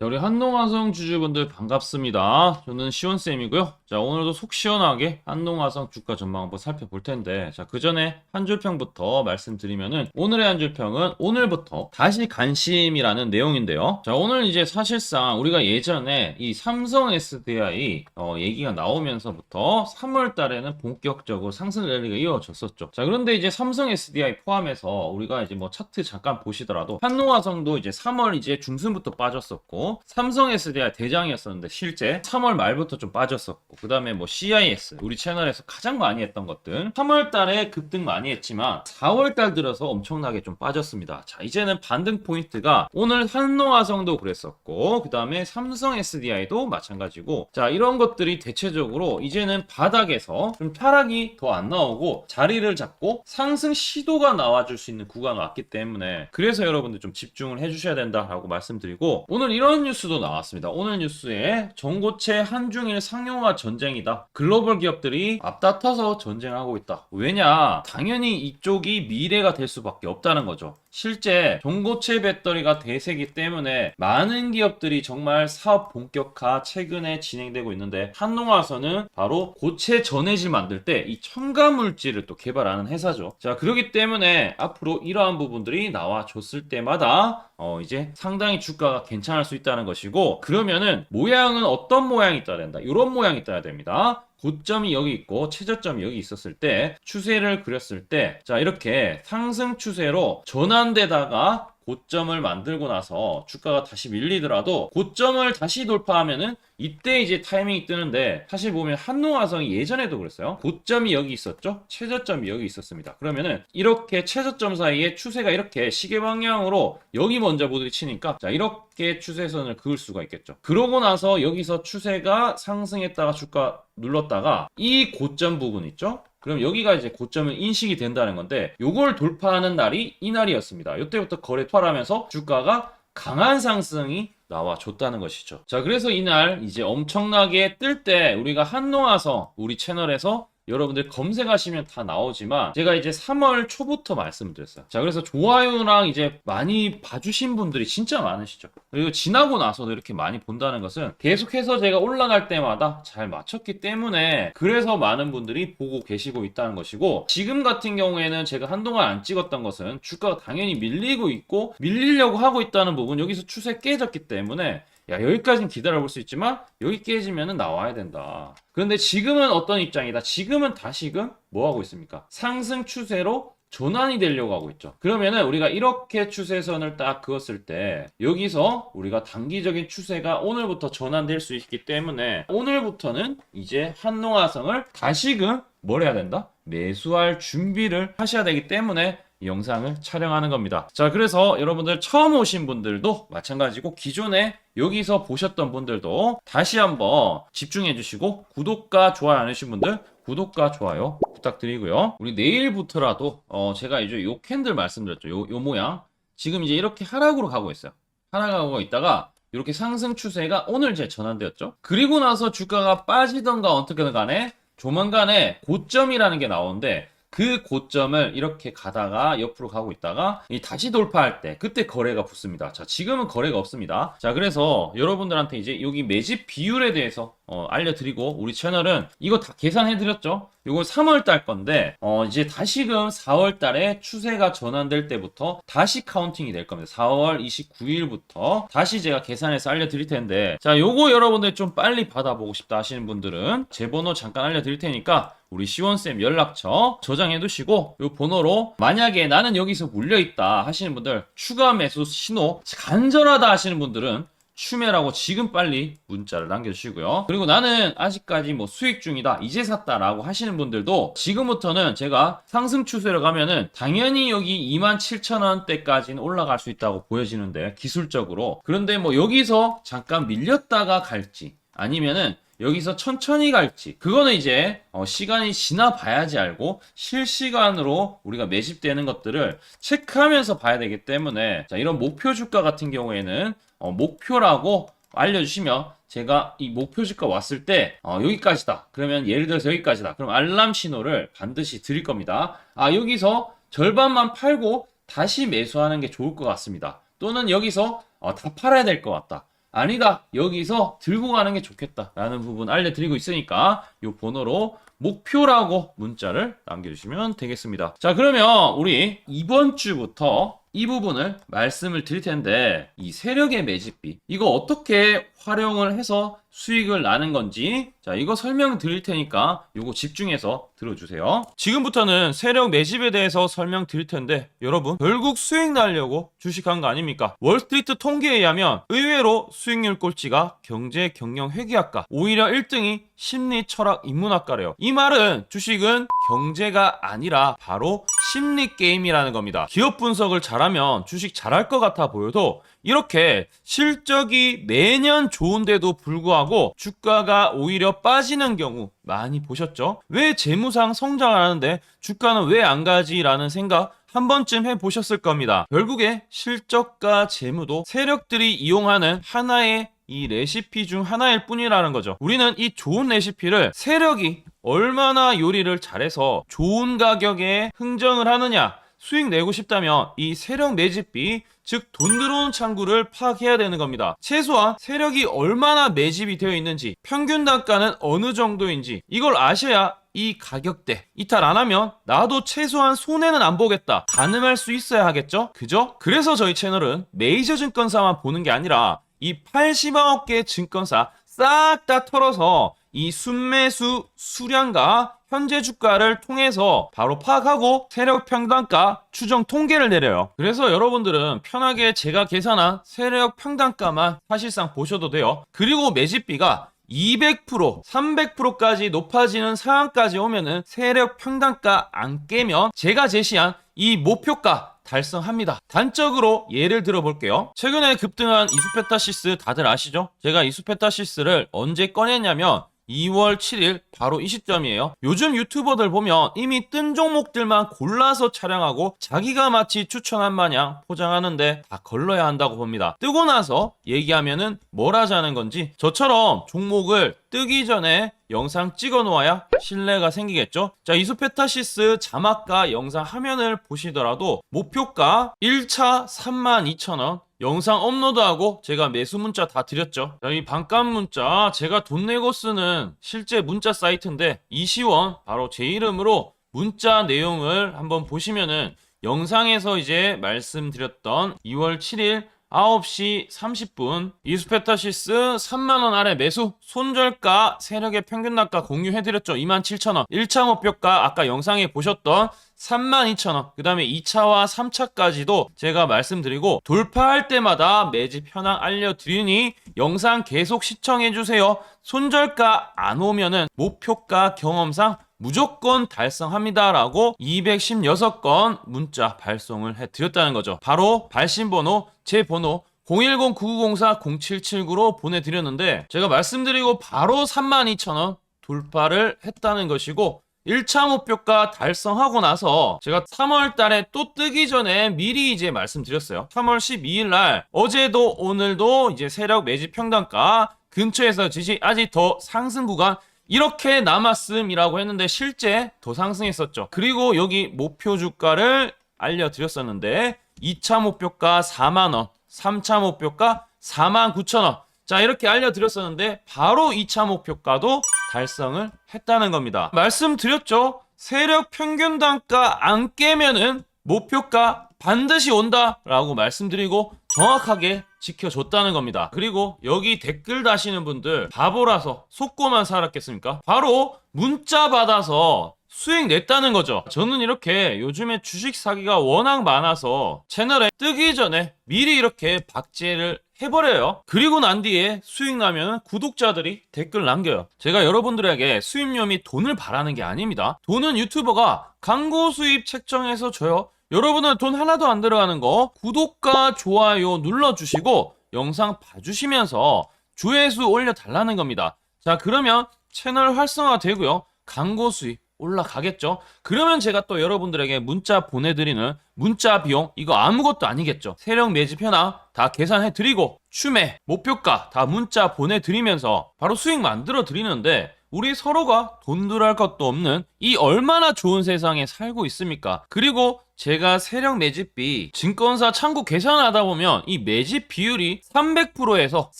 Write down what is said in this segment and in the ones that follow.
자, 우리 한농화성 주주분들 반갑습니다. 저는 시원쌤이고요. 자, 오늘도 속 시원하게 한농화성 주가 전망 한번 살펴볼 텐데, 자, 그 전에 한 줄평부터 말씀드리면은, 오늘의 한 줄평은 오늘부터 다시 관심이라는 내용인데요. 자, 오늘 이제 사실상 우리가 예전에 이 삼성 SDI 어, 얘기가 나오면서부터 3월 달에는 본격적으로 상승 랠리가 이어졌었죠. 자, 그런데 이제 삼성 SDI 포함해서 우리가 이제 뭐 차트 잠깐 보시더라도 한농화성도 이제 3월 이제 중순부터 빠졌었고, 삼성 SDI 대장이었었는데 실제 3월 말부터 좀 빠졌었고 그 다음에 뭐 CIS 우리 채널에서 가장 많이 했던 것들 3월 달에 급등 많이 했지만 4월 달 들어서 엄청나게 좀 빠졌습니다. 자 이제는 반등 포인트가 오늘 한노화성도 그랬었고 그 다음에 삼성 SDI도 마찬가지고 자 이런 것들이 대체적으로 이제는 바닥에서 좀 타락이 더 안 나오고 자리를 잡고 상승 시도가 나와줄 수 있는 구간이 왔기 때문에 그래서 여러분들 좀 집중을 해주셔야 된다라고 말씀드리고 오늘 이런 뉴스도 나왔습니다. 오늘 뉴스에 전고체 한중일 상용화 전쟁이다. 글로벌 기업들이 앞다퉈서 전쟁하고 있다. 왜냐? 당연히 이쪽이 미래가 될 수밖에 없다는 거죠. 실제 전고체 배터리가 대세기 때문에 많은 기업들이 정말 사업 본격화 최근에 진행되고 있는데 한농화선은 바로 고체 전해질 만들 때 이 첨가 물질을 또 개발하는 회사죠. 자 그렇기 때문에 앞으로 이러한 부분들이 나와줬을 때마다 어 이제 상당히 주가가 괜찮을 수 있다는 것이고 그러면은 모양은 어떤 모양이 떠야 된다. 이런 모양이 떠야 됩니다. 고점이 여기 있고 최저점이 여기 있었을 때 추세를 그렸을 때 자 이렇게 상승 추세로 전환되다가 고점을 만들고 나서 주가가 다시 밀리더라도 고점을 다시 돌파하면은 이때 이제 타이밍이 뜨는데 사실 보면 한노화성이 예전에도 그랬어요. 고점이 여기 있었죠. 최저점이 여기 있었습니다. 그러면은 이렇게 최저점 사이에 추세가 이렇게 시계 방향으로 여기 먼저 부딪히니까 자 이렇게 추세선을 그을 수가 있겠죠. 그러고 나서 여기서 추세가 상승했다가 주가 눌렀다가 이 고점 부분 있죠. 그럼 여기가 이제 고점은 인식이 된다는 건데 요걸 돌파하는 날이 이날이었습니다. 이때부터 거래 투하하면서 주가가 강한 상승이 나와줬다는 것이죠. 자, 그래서 이날 이제 엄청나게 뜰 때 우리가 한노화성 우리 채널에서 여러분들 검색하시면 다 나오지만 제가 이제 3월 초부터 말씀드렸어요. 자, 그래서 좋아요랑 이제 많이 봐주신 분들이 진짜 많으시죠. 그리고 지나고 나서도 이렇게 많이 본다는 것은 계속해서 제가 올라갈 때마다 잘 맞췄기 때문에 그래서 많은 분들이 보고 계시고 있다는 것이고 지금 같은 경우에는 제가 한동안 안 찍었던 것은 주가가 당연히 밀리고 있고 밀리려고 하고 있다는 부분 여기서 추세 깨졌기 때문에 야, 여기까지는 기다려볼 수 있지만, 여기 깨지면 나와야 된다. 그런데 지금은 어떤 입장이다? 지금은 다시금 뭐 하고 있습니까? 상승 추세로 전환이 되려고 하고 있죠. 그러면은 우리가 이렇게 추세선을 딱 그었을 때 여기서 우리가 단기적인 추세가 오늘부터 전환될 수 있기 때문에 오늘부터는 이제 한농화성을 다시금 뭘 해야 된다? 매수할 준비를 하셔야 되기 때문에 이 영상을 촬영하는 겁니다. 자, 그래서 여러분들 처음 오신 분들도 마찬가지고 기존에 여기서 보셨던 분들도 다시 한번 집중해 주시고 구독과 좋아요 안 해주신 분들 구독과 좋아요 부탁드리고요. 우리 내일부터라도 어 제가 이제 요 캔들 말씀드렸죠. 요, 요 모양 지금 이제 이렇게 하락으로 가고 있어요. 하락하고 있다가 이렇게 상승 추세가 오늘 제 전환되었죠. 그리고 나서 주가가 빠지던가 어떻게든 간에 조만간에 고점이라는 게 나오는데 그 고점을 이렇게 가다가 옆으로 가고 있다가 다시 돌파할 때 그때 거래가 붙습니다. 자, 지금은 거래가 없습니다. 자, 그래서 여러분들한테 이제 여기 매집 비율에 대해서 어, 알려드리고 우리 채널은 이거 다 계산해드렸죠? 이거 3월 달 건데 어, 이제 다시금 4월 달에 추세가 전환될 때부터 다시 카운팅이 될 겁니다. 4월 29일부터 다시 제가 계산해서 알려드릴 텐데 자 요거 여러분들 좀 빨리 받아보고 싶다 하시는 분들은 제 번호 잠깐 알려드릴 테니까 우리 시원쌤 연락처 저장해 두시고 이 번호로 만약에 나는 여기서 물려있다 하시는 분들 추가 매수 신호 간절하다 하시는 분들은 추매라고 지금 빨리 문자를 남겨주시고요. 그리고 나는 아직까지 뭐 수익 중이다, 이제 샀다라고 하시는 분들도 지금부터는 제가 상승 추세로 가면은 당연히 여기 27,000원대까지는 올라갈 수 있다고 보여지는데 기술적으로. 그런데 뭐 여기서 잠깐 밀렸다가 갈지 아니면은 여기서 천천히 갈지. 그거는 이제 어, 시간이 지나 봐야지 알고 실시간으로 우리가 매집되는 것들을 체크하면서 봐야 되기 때문에 자, 이런 목표 주가 같은 경우에는 어, 목표라고 알려주시면 제가 이 목표 주가 왔을 때 어, 여기까지다. 그러면 예를 들어서 여기까지다. 그럼 알람 신호를 반드시 드릴 겁니다. 아 여기서 절반만 팔고 다시 매수하는 게 좋을 것 같습니다. 또는 여기서 어, 다 팔아야 될 것 같다 아니다. 여기서 들고 가는 게 좋겠다. 라는 부분 알려드리고 있으니까 이 번호로 목표라고 문자를 남겨주시면 되겠습니다. 자, 그러면 우리 이번 주부터 이 부분을 말씀을 드릴 텐데 이 세력의 매집비 이거 어떻게 활용을 해서 수익을 나는 건지. 자 이거 설명 드릴 테니까 이거 집중해서 들어주세요. 지금부터는 세력 매집에 대해서 설명 드릴 텐데 여러분 결국 수익 나려고 주식한 거 아닙니까? 월스트리트 통계에 의하면 의외로 수익률 꼴찌가 경제 경영 회계학과 오히려 1등이 심리 철학 인문학과래요. 이 말은 주식은 경제가 아니라 바로 심리 게임이라는 겁니다. 기업 분석을 잘하면 주식 잘할 것 같아 보여도 이렇게 실적이 매년 좋은데도 불구하고 주가가 오히려 빠지는 경우 많이 보셨죠? 왜 재무상 성장을 하는데 주가는 왜 안 가지라는 생각 한 번쯤 해보셨을 겁니다. 결국에 실적과 재무도 세력들이 이용하는 하나의 이 레시피 중 하나일 뿐이라는 거죠. 우리는 이 좋은 레시피를 세력이 얼마나 요리를 잘해서 좋은 가격에 흥정을 하느냐 수익 내고 싶다면 이 세력 매집비 즉 돈 들어오는 창구를 파악해야 되는 겁니다. 최소한 세력이 얼마나 매집이 되어 있는지 평균 단가는 어느 정도인지 이걸 아셔야 이 가격대 이탈 안 하면 나도 최소한 손해는 안 보겠다 가늠할 수 있어야 하겠죠 그죠? 그래서 저희 채널은 메이저 증권사만 보는 게 아니라 이 80억 개 증권사 싹 다 털어서 이 순매수 수량과 현재 주가를 통해서 바로 파악하고 세력 평단가 추정 통계를 내려요. 그래서 여러분들은 편하게 제가 계산한 세력 평단가만 사실상 보셔도 돼요. 그리고 매집비가 200%, 300%까지 높아지는 상황까지 오면은 세력 평단가 안 깨면 제가 제시한 이 목표가 달성합니다. 단적으로 예를 들어 볼게요. 최근에 급등한 이수페타시스 다들 아시죠? 제가 이수페타시스를 언제 꺼냈냐면 2월 7일 바로 이 시점이에요. 요즘 유튜버들 보면 이미 뜬 종목들만 골라서 촬영하고 자기가 마치 추천한 마냥 포장하는데 다 걸러야 한다고 봅니다. 뜨고 나서 얘기하면은 뭘 하자는 건지 저처럼 종목을 뜨기 전에 영상 찍어 놓아야 신뢰가 생기겠죠? 자, 이수페타시스 자막과 영상 화면을 보시더라도 목표가 1차 32,000원, 영상 업로드하고 제가 매수 문자 다 드렸죠. 자, 이 반값 문자 제가 돈 내고 쓰는 실제 문자 사이트인데 이시원 바로 제 이름으로 문자 내용을 한번 보시면은 영상에서 이제 말씀드렸던 2월 7일 9시 30분. 이수페타시스 3만원 아래 매수. 손절가 세력의 평균 낙가 공유해드렸죠. 27,000원. 1차 목표가 아까 영상에 보셨던 32,000원. 그 다음에 2차와 3차까지도 제가 말씀드리고 돌파할 때마다 매집 현황 알려드리니 영상 계속 시청해주세요. 손절가 안 오면은 목표가 경험상 무조건 달성합니다라고 216건 문자 발송을 해드렸다는 거죠. 바로 발신번호, 제 번호 010-9904-0779로 보내드렸는데 제가 말씀드리고 바로 32,000원 돌파를 했다는 것이고 1차 목표가 달성하고 나서 제가 3월 달에 또 뜨기 전에 미리 이제 말씀드렸어요. 3월 12일 날 어제도 오늘도 이제 세력 매집 평단가 근처에서 지지 아직 더 상승 구간 이렇게 남았음이라고 했는데 실제 더 상승했었죠. 그리고 여기 목표 주가를 알려드렸었는데 2차 목표가 4만원, 3차 목표가 4만 9천원. 자, 이렇게 알려드렸었는데 바로 2차 목표가도 달성을 했다는 겁니다. 말씀드렸죠? 세력 평균 단가 안 깨면은 목표가 반드시 온다라고 말씀드리고 정확하게 지켜줬다는 겁니다. 그리고 여기 댓글 다시는 분들 바보라서 속고만 살았겠습니까? 바로 문자 받아서 수익 냈다는 거죠. 저는 이렇게 요즘에 주식 사기가 워낙 많아서 채널에 뜨기 전에 미리 이렇게 박제를 해버려요. 그리고 난 뒤에 수익 나면 구독자들이 댓글 남겨요. 제가 여러분들에게 수입료 및 돈을 바라는 게 아닙니다. 돈은 유튜버가 광고 수입 책정해서 줘요. 여러분은 돈 하나도 안 들어가는 거 구독과 좋아요 눌러주시고 영상 봐주시면서 조회수 올려달라는 겁니다. 자 그러면 채널 활성화 되고요. 광고 수입 올라가겠죠. 그러면 제가 또 여러분들에게 문자 보내드리는 문자 비용 이거 아무것도 아니겠죠. 세력 매집 현황 다 계산해 드리고 추매 목표가 다 문자 보내드리면서 바로 수익 만들어 드리는데 우리 서로가 돈 들어갈 것도 없는 이 얼마나 좋은 세상에 살고 있습니까? 그리고 제가 세력 매집비 증권사 창구 계산하다 보면 이 매집 비율이 300%에서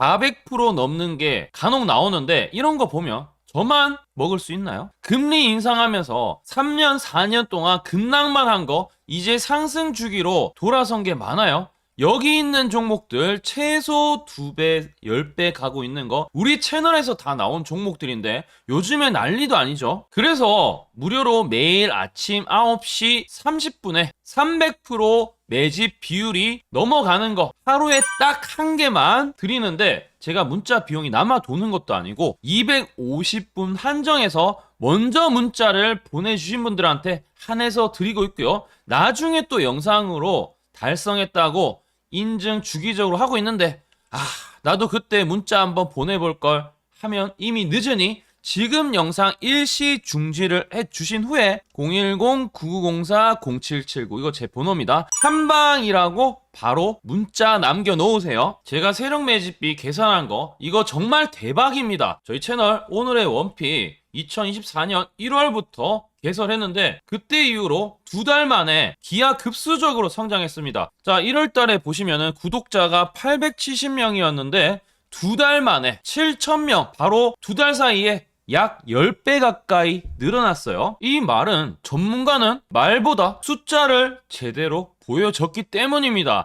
400% 넘는 게 간혹 나오는데 이런 거 보면 저만 먹을 수 있나요? 금리 인상하면서 3년, 4년 동안 급락만 한 거 이제 상승 주기로 돌아선 게 많아요. 여기 있는 종목들 최소 2배, 10배 가고 있는 거 우리 채널에서 다 나온 종목들인데 요즘에 난리도 아니죠. 그래서 무료로 매일 아침 9시 30분에 300% 매집 비율이 넘어가는 거 하루에 딱 한 개만 드리는데 제가 문자 비용이 남아 도는 것도 아니고 250분 한정해서 먼저 문자를 보내주신 분들한테 한해서 드리고 있고요. 나중에 또 영상으로 달성했다고 인증 주기적으로 하고 있는데 아 나도 그때 문자 한번 보내볼 걸 하면 이미 늦으니 지금 영상 일시 중지를 해주신 후에 010-9904-0779 이거 제 번호입니다. 한방이라고 바로 문자 남겨 놓으세요. 제가 세력 매집비 계산한 거 이거 정말 대박입니다. 저희 채널 오늘의 원픽 2024년 1월부터 개설했는데 그때 이후로 두 달 만에 기하 급수적으로 성장했습니다. 자, 1월 달에 보시면은 구독자가 870명이었는데 두 달 만에 7,000명 바로 두 달 사이에 약 10배 가까이 늘어났어요. 이 말은 전문가는 말보다 숫자를 제대로 보여줬기 때문입니다.